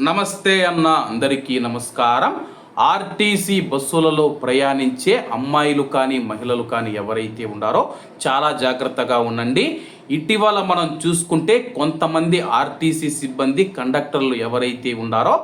నమస్తే అన్న అందరికీ నమస్కారం. ఆర్టీసీ బస్సులలో ప్రయాణించే అమ్మాయిలు కానీ మహిళలు కానీ ఎవరైతే ఉన్నారో చాలా జాగ్రత్తగా ఉండండి. ఇటీవల మనం చూసుకుంటే కొంతమంది ఆర్టీసీ సిబ్బంది కండక్టర్లు ఎవరైతే ఉన్నారో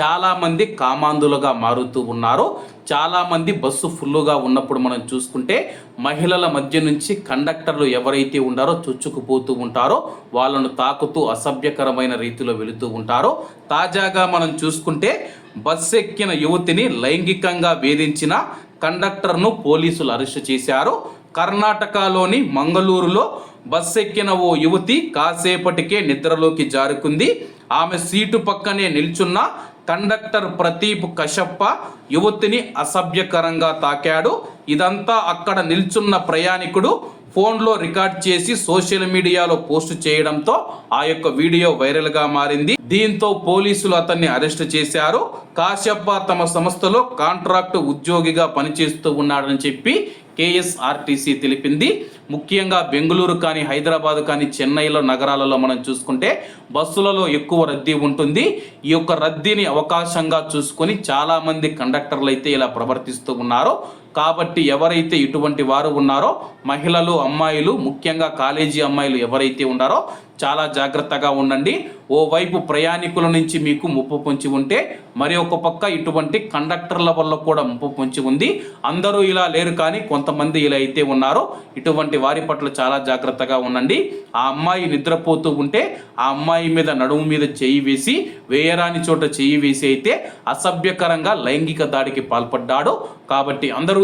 చాలామంది కామాంధులుగా మారుతూ ఉన్నారు చాలామంది బస్సు ఫుల్లుగా ఉన్నప్పుడు మనం చూసుకుంటే మహిళల మధ్య నుంచి కండక్టర్లు ఎవరైతే ఉండారో చొచ్చుకుపోతూ ఉంటారో వాళ్ళను తాకుతూ అసభ్యకరమైన రీతిలో వెళుతూ ఉంటారో తాజాగా మనం చూసుకుంటే బస్సు ఎక్కిన యువతిని లైంగికంగా వేధించిన కండక్టర్ను పోలీసులు అరెస్టు చేశారు. కర్ణాటకలోని మంగళూరులో బస్సు ఎక్కిన ఓ యువతి కాసేపటికే నిద్రలోకి జారుకుంది. ఆమె సీటు పక్కనే నిల్చున్న కండక్టర్ ప్రదీప్ కశ్యప్ప యువతిని అసభ్యకరంగా తాకాడు. ఇదంతా అక్కడ నిల్చున్న ప్రయాణికుడు ఫోన్లో రికార్డ్ చేసి సోషల్ మీడియాలో పోస్ట్ చేయడంతో ఆ యొక్క వీడియో వైరల్గా మారింది. దీంతో పోలీసులు అతన్ని అరెస్ట్ చేశారు. కాశ్యప్ప తమ సంస్థలో కాంట్రాక్ట్ ఉద్యోగిగా పనిచేస్తూ ఉన్నాడని చెప్పి కేఎస్ఆర్టీసీ తెలిపింది. ముఖ్యంగా బెంగళూరు కానీ హైదరాబాద్ కానీ చెన్నైలో నగరాలలో మనం చూసుకుంటే బస్సులలో ఎక్కువ రద్దీ ఉంటుంది. ఈ యొక్క రద్దీని అవకాశంగా చూసుకొని చాలామంది కండక్టర్లు అయితే ఇలా ప్రవర్తిస్తూ ఉన్నారు. కాబట్టి ఎవరైతే ఇటువంటి వారు ఉన్నారో మహిళలు అమ్మాయిలు ముఖ్యంగా కాలేజీ అమ్మాయిలు ఎవరైతే ఉన్నారో చాలా జాగ్రత్తగా ఉండండి. ఓవైపు ప్రయాణికుల నుంచి మీకు ముప్పు పొంచి ఉంటే మరి ఒక పక్క ఇటువంటి కండక్టర్ల వల్ల కూడా ముప్పు పొంచి ఉంది. అందరూ ఇలా లేరు కానీ కొంతమంది ఇలా అయితే ఉన్నారో. ఇటువంటి వారి పట్ల చాలా జాగ్రత్తగా ఉండండి. ఆ అమ్మాయి నిద్రపోతూ ఉంటే ఆ అమ్మాయి మీద నడుము మీద చేయి వేసి వేయరాని చోట చేయి వేసి అయితే అసభ్యకరంగా లైంగిక దాడికి పాల్పడ్డాడు. కాబట్టి అందరూ